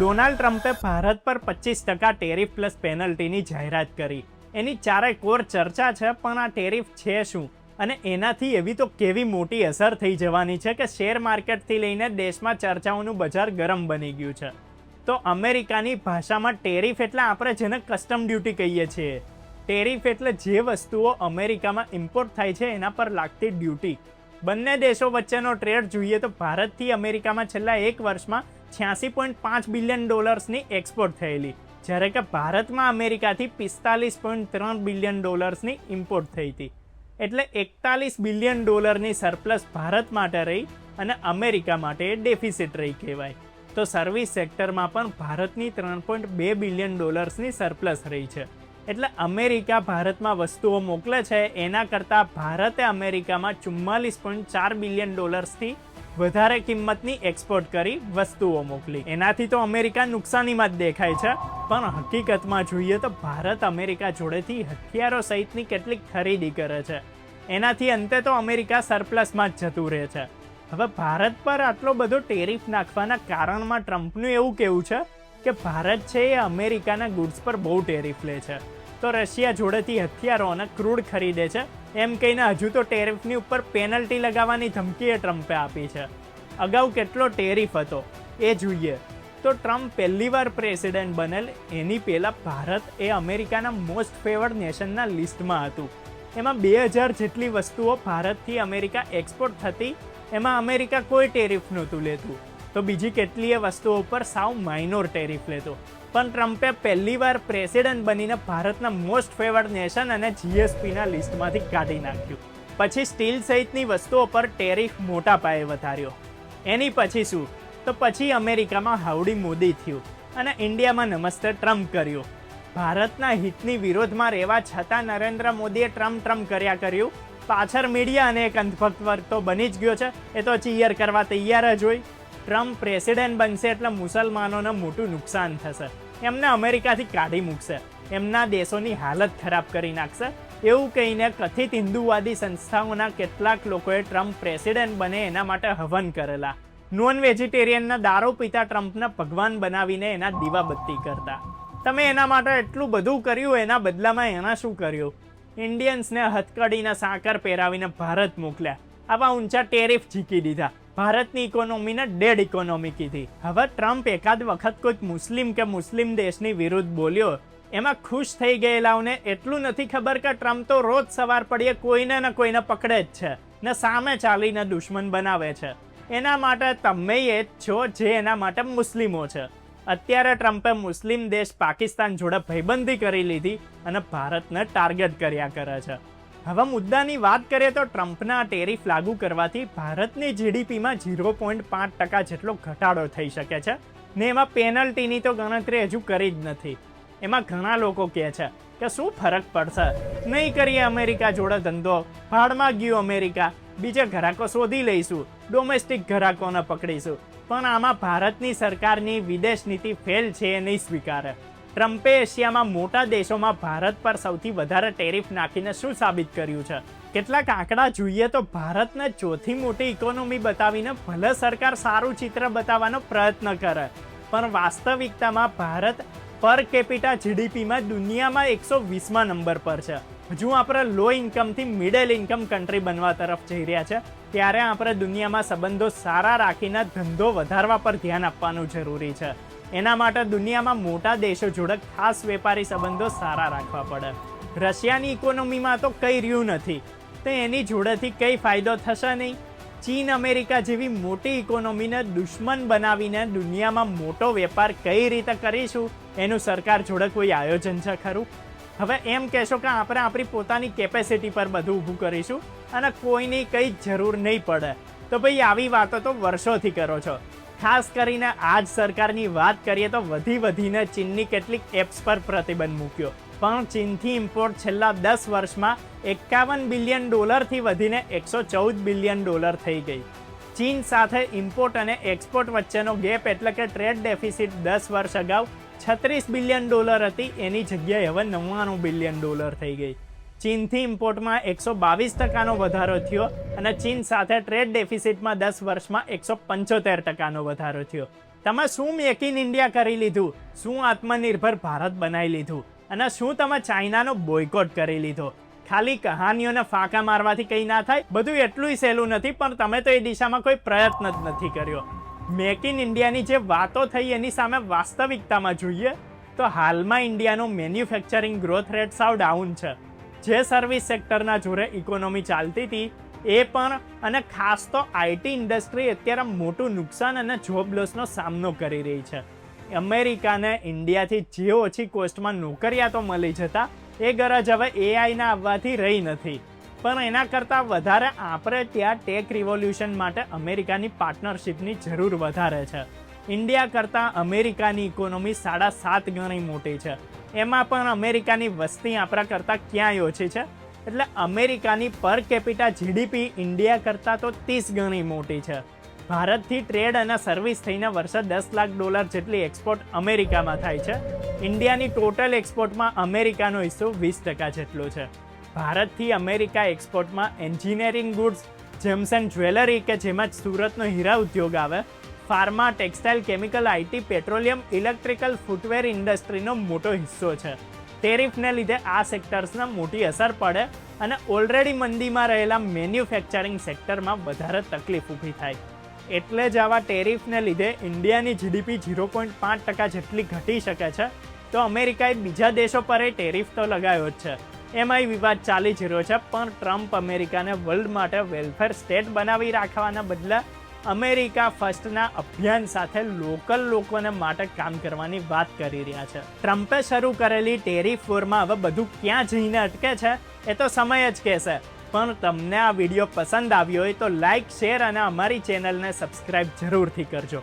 Donald ટ્રમ્પે ભારત પર પચીસ ટકા ટેરિફ પ્લસ પેનલ્ટીની જાહેરાત કરી. એની ચારે કોર ચર્ચા છે, પણ આ ટેરિફ છે શું? અને એનાથી એવી તો કેવી મોટી અસર થઈ જવાની છે કે શેર માર્કેટથી લઈને દેશમાં ચર્ચાઓનું બજાર ગરમ બની ગયું છે. તો અમેરિકાની ભાષામાં ટેરિફ એટલે આપણે જેને કસ્ટમ ડ્યુટી કહીએ છીએ. ટેરિફ એટલે જે વસ્તુઓ અમેરિકામાં ઇમ્પોર્ટ થાય છે, એના પર લાગતી ડ્યુટી. બંને દેશો વચ્ચેનો ટ્રેડ જોઈએ તો ભારતથી અમેરિકામાં છેલ્લા એક વર્ષમાં છ્યાસી પોઈન્ટ પાંચ બિલિયન ડોલર્સની એક્સપોર્ટ થયેલી, જ્યારે કે ભારતમાં અમેરિકાથી પિસ્તાલીસ પોઈન્ટ ત્રણ બિલિયન ડોલર્સની ઇમ્પોર્ટ થઈ હતી. એટલે એકતાલીસ બિલિયન ડોલરની સરપ્લસ ભારત માટે રહી અને અમેરિકા માટે ડેફિસિટ રહી કહેવાય. તો સર્વિસ સેક્ટરમાં પણ ભારતની ત્રણ પોઈન્ટ બે બિલિયન ડોલર્સની સરપ્લસ રહી છે. એટલે અમેરિકા ભારતમાં વસ્તુઓ મોકલે છે, એના કરતાં ભારતે અમેરિકામાં ચુમ્માલીસ પોઈન્ટ ચાર બિલિયન ડોલર્સથી વધારે કિંમતની એક્સપોર્ટ કરી વસ્તુઓ મોકલી. એનાથી તો અમેરિકા નુકસાનીમાં જ દેખાય છે. પણ હકીકતમાં જોઈએ તો ભારત અમેરિકા જોડેથી હથિયારો સહિતની કેટલીક ખરીદી કરે છે. એનાથી અંતે તો અમેરિકા સરપ્લસમાં જ જતું રહે છે. હવે ભારત પર આટલો બધો ટેરિફ નાખવાના કારણમાં ટ્રમ્પનું એવું કેવું છે કે ભારત છે એ અમેરિકાના ગુડ્સ પર બહુ ટેરિફ લે છે. તો રશિયા જોડેથી હથિયારો અને ક્રૂડ ખરીદે છે. એમ કહીને હજુ તો ટેરિફની ઉપર પેનલ્ટી લગાવવાની ધમકી એ ટ્રમ્પે આપી છે. અગાઉ કેટલો ટેરિફ હતો, એ જોઈએ. તો ટ્રમ્પ પહેલીવાર પ્રેસિડેન્ટ બનેલ, એની પહેલાં ભારત એ અમેરિકાના મોસ્ટ ફેવર્ડ નેશનના લિસ્ટમાં હતું. એમાં બે હજાર જેટલી વસ્તુઓ ભારતથી અમેરિકા એક્સપોર્ટ થતી, એમાં અમેરિકા કોઈ ટેરિફ નહોતું લેતું. તો બીજી કેટલીય વસ્તુઓ ઉપર સાવ માઇનોર ટેરિફ લેતો. પણ ટ્રમ્પે પહેલીવાર પ્રેસિડેન્ટ બનીને ભારતના મોસ્ટ ફેવર્ડ નેશન અને જીએસપીના લિસ્ટમાંથી કાઢી નાખ્યું. પછી સ્ટીલ સહિતની વસ્તુઓ પર ટેરિફ મોટા પાયે વધાર્યો. એની પછી શું? તો પછી અમેરિકામાં હાવડી મોદી થયું અને ઇન્ડિયામાં નમસ્તે ટ્રમ્પ કર્યું. ભારતના હિતની વિરોધમાં રહેવા છતાં નરેન્દ્ર મોદીએ ટ્રમ્પ ટ્રમ્પ કર્યા કર્યું. પાછળ મીડિયા અને એક અંધભક્ત વર્ગ તો બની જ ગયો છે. એ તો ચીયર કરવા તૈયાર જ હોય. ટ્રમ્પ પ્રેસિડેન્ટ બનશે એટલે મુસલમાનોને મોટું નુકસાન થશે. એમને અમેરિકાથી કાઢી મૂકશે. એમના દેશોની હાલત ખરાબ કરી નાખશે. એવું કહીને કથિત હિન્દુવાદી સંસ્થાઓના કેટલાક લોકોએ ટ્રમ્પ પ્રેસિડેન્ટ બને એના માટે હવન કરેલા. નોન વેજીટેરિયનના દારૂ પીતા ટ્રમ્પને ભગવાન બનાવીને એના દીવાબત્તી કરતા. તમે એના માટે એટલું બધું કર્યું, એના બદલામાં એના શું કર્યું? ઇન્ડિયન્સને હથકડીના સાકર પહેરાવીને ભારત મોકલ્યા. આવા ઊંચા ટેરિફ ઝીકી દીધા. ભારતની ઇકોનોમીને ડેડ ઇકોનોમી કીધી. હવે ટ્રમ્પ એકાદ વખત કોઈક મુસ્લિમ કે મુસ્લિમ દેશની વિરુદ્ધ બોલ્યો. એમાં ખુશ થઈ ગયેલાઓને એટલું નથી ખબર કે ટ્રમ્પ તો રોજ સવાર પડીએ કોઈને ને કોઈને પકડે જ છે, ને સામે ચાલીને દુશ્મન બનાવે છે. એના માટે તમે એ જ છો જે એના માટે મુસ્લિમો છે. અત્યારે ટ્રમ્પે મુસ્લિમ દેશ પાકિસ્તાન જોડે ભયબંધી કરી લીધી અને ભારતને ટાર્ગેટ કર્યા કરે છે. હવે મુદ્દાની વાત કરીએ તો ટ્રમ્પના ટેરિફ લાગુ કરવાથી ભારતની જીડીપીમાં ઝીરો પોઈન્ટ પાંચ ટકા જેટલો ઘટાડો થઈ શકે છે. ને એમાં પેનલ્ટીની તો ગણતરી હજુ કરી જ નથી. એમાં ઘણા લોકો કહે છે કે શું ફરક પડશે? નહીં કરીએ અમેરિકા જોડે ધંધો. ભાડમાં ગયું અમેરિકા. બીજા ઘરાકો શોધી લઈશું. ડોમેસ્ટિક ઘરાકોને પકડીશું. પણ આમાં ભારતની સરકારની વિદેશ નીતિ ફેલ છે એ નહીં સ્વીકારે. ટ્રમ્પે એશિયામાં મોટા દેશોમાં ભારત પર સૌથી વધારે ટેરિફ નાખીને શું સાબિત કર્યું છે? કેટલાક આંકડા જોઈએ તો ભારતને ચોથી મોટી ઇકોનોમી બતાવીને ભલે સરકાર સારું ચિત્ર બતાવવાનો પ્રયત્ન કરે, પણ વાસ્તવિકતામાં ભારત પર કેપિટા જીડીપીમાં દુનિયામાં એકસો વીસમાં નંબર પર છે. હજુ આપણે લો ઇન્કમથી મિડલ ઇન્કમ કન્ટ્રી બનવા તરફ જઈ રહ્યા છે, ત્યારે આપણે દુનિયામાં સંબંધો સારા રાખીને ધંધો વધારવા પર ધ્યાન આપવાનું જરૂરી છે. એના માટે દુનિયામાં મોટા દેશો જોડે ખાસ વેપારી સંબંધો સારા રાખવા પડે. રશિયાની ઇકોનોમીમાં તો કંઈ રહ્યું નથી. તો એની જોડેથી કંઈ ફાયદો થશે નહીં? ચીન, અમેરિકા જેવી મોટી ઇકોનોમીને દુશ્મન બનાવીને દુનિયામાં મોટો વેપાર કઈ રીતે કરીશું? એનું સરકાર જોડે કોઈ આયોજન છે ખરું? હવે એમ કહેશો કે આપણે આપણી પોતાની કેપેસિટી પર બધું ઊભું કરીશું અને કોઈની કંઈ જરૂર નહીં પડે. તો ભાઈ, આવી વાતો તો વર્ષોથી કરો છો. ખાસ કરીને આજ સરકારની વાત કરીએ તો વધી વધીને ચીનની કેટલીક એપ્સ પર પ્રતિબંધ મૂક્યો. પણ ચીનથી ઇમ્પોર્ટ છેલ્લા દસ વર્ષમાં એકાવન બિલિયન ડોલરથી વધીને એકસો ચૌદ બિલિયન ડોલર થઈ ગઈ. ચીન સાથે ઇમ્પોર્ટ અને એક્સપોર્ટ વચ્ચેનો ગેપ એટલે કે ટ્રેડ ડેફિસિટ દસ વર્ષ અગાઉ છત્રીસ બિલિયન ડોલર હતી, એની જગ્યાએ હવે નવ્વાણું બિલિયન ડોલર થઈ ગઈ. ચીનથી ઇમ્પોર્ટમાં એકસો બાવીસ ટકાનો વધારો થયો અને ચીન સાથે ટ્રેડ ડેફિસિટમાં દસ વર્ષમાં એકસો પંચોતેર ટકાનો વધારો થયો. તમે શું મેક ઇન ઇન્ડિયા કરી લીધું? શું આત્મનિર્ભર ભારત બનાવી લીધું? અને શું તમે ચાઇનાનો બોયકોટ કરી લીધો? ખાલી કહાનીઓને ફાંકા મારવાથી કંઈ ના થાય? બધું એટલું સહેલું નથી, પણ તમે તો એ દિશામાં કોઈ પ્રયત્ન જ નથી કર્યો. મેક ઇન ઇન્ડિયાની જે વાતો થઈ એની સામે વાસ્તવિકતામાં જોઈએ? તો હાલમાં ઇન્ડિયાનો મેન્યુફેક્ચરિંગ ગ્રોથ રેટ સાવ ડાઉન છે. જે સર્વિસ સેક્ટરના જોરે ઇકોનોમી ચાલતી હતી, એ પણ અને ખાસ તો આઈટી ઇન્ડસ્ટ્રી અત્યારે મોટું નુકસાન અને જોબ લોસનો સામનો કરી રહી છે. અમેરિકાને ઇન્ડિયાથી જે ઓછી કોસ્ટમાં નોકરિયાતો મળી જતા, એ ગરજ હવે એઆઈના આવવાથી રહી નથી. પણ એના કરતાં વધારે આપણે ત્યાં ટેક રિવોલ્યુશન માટે અમેરિકાની પાર્ટનરશિપની જરૂર વધારે છે. ઇન્ડિયા કરતાં અમેરિકાની ઇકોનોમી સાડા સાત ગણી મોટી છે. એમાં પણ અમેરિકાની વસ્તી આપણા કરતાં ક્યાંય ઓછી છે? એટલે અમેરિકાની પર કેપિટા જીડીપી ઇન્ડિયા કરતાં તો ત્રીસ ગણી મોટી છે. ભારતથી ટ્રેડ અને સર્વિસ થઈને વર્ષે દસ લાખ ડોલર જેટલી એક્સપોર્ટ અમેરિકામાં થાય છે. ઇન્ડિયાની ટોટલ એક્સપોર્ટમાં અમેરિકાનો હિસ્સો વીસ ટકા જેટલો છે. ભારતથી America એક્સપોર્ટમાં engineering goods gems and jewellery કે જેમાં જ સુરતનો હીરા ઉદ્યોગ આવે pharma, textile, chemical IT petroleum, electrical, footwear ઇન્ડસ્ટ્રીનો મોટો હિસ્સો છે. ટેરિફને લીધે આ સેક્ટર્સને મોટી અસર પડે અને ઓલરેડી મંદીમાં રહેલા મેન્યુફેક્ચરિંગ સેક્ટરમાં વધારે તકલીફ ઊભી થાય. એટલે જ આવા ટેરિફને લીધે ઇન્ડિયાની જીડીપી ઝીરો પોઈન્ટ પાંચ ટકા જેટલી ઘટી શકે છે, તો અમેરિકાએ બીજા દેશો પર એ ટેરિફ તો લગાવ્યો જ છે. એમાંય વિવાદ ચાલી જ રહ્યો છે, પણ ટ્રમ્પ અમેરિકાને વર્લ્ડ માટે વેલફેર સ્ટેટ બનાવી રાખવાના બદલે અમેરિકા ફર્સ્ટના અભિયાન સાથે લોકલ લોકોને માટે કામ કરવાની વાત કરી રહ્યા છે. ટ્રમ્પે શરૂ કરેલી ટેરિફ વોરમાં હવે બધું ક્યાં જઈને અટકે છે, એ તો સમય જ કહેશે. પણ તમને આ વીડિયો પસંદ આવ્યો હોય તો લાઇક શેર અને અમારી ચેનલને સબસ્ક્રાઇબ જરૂરથી કરજો.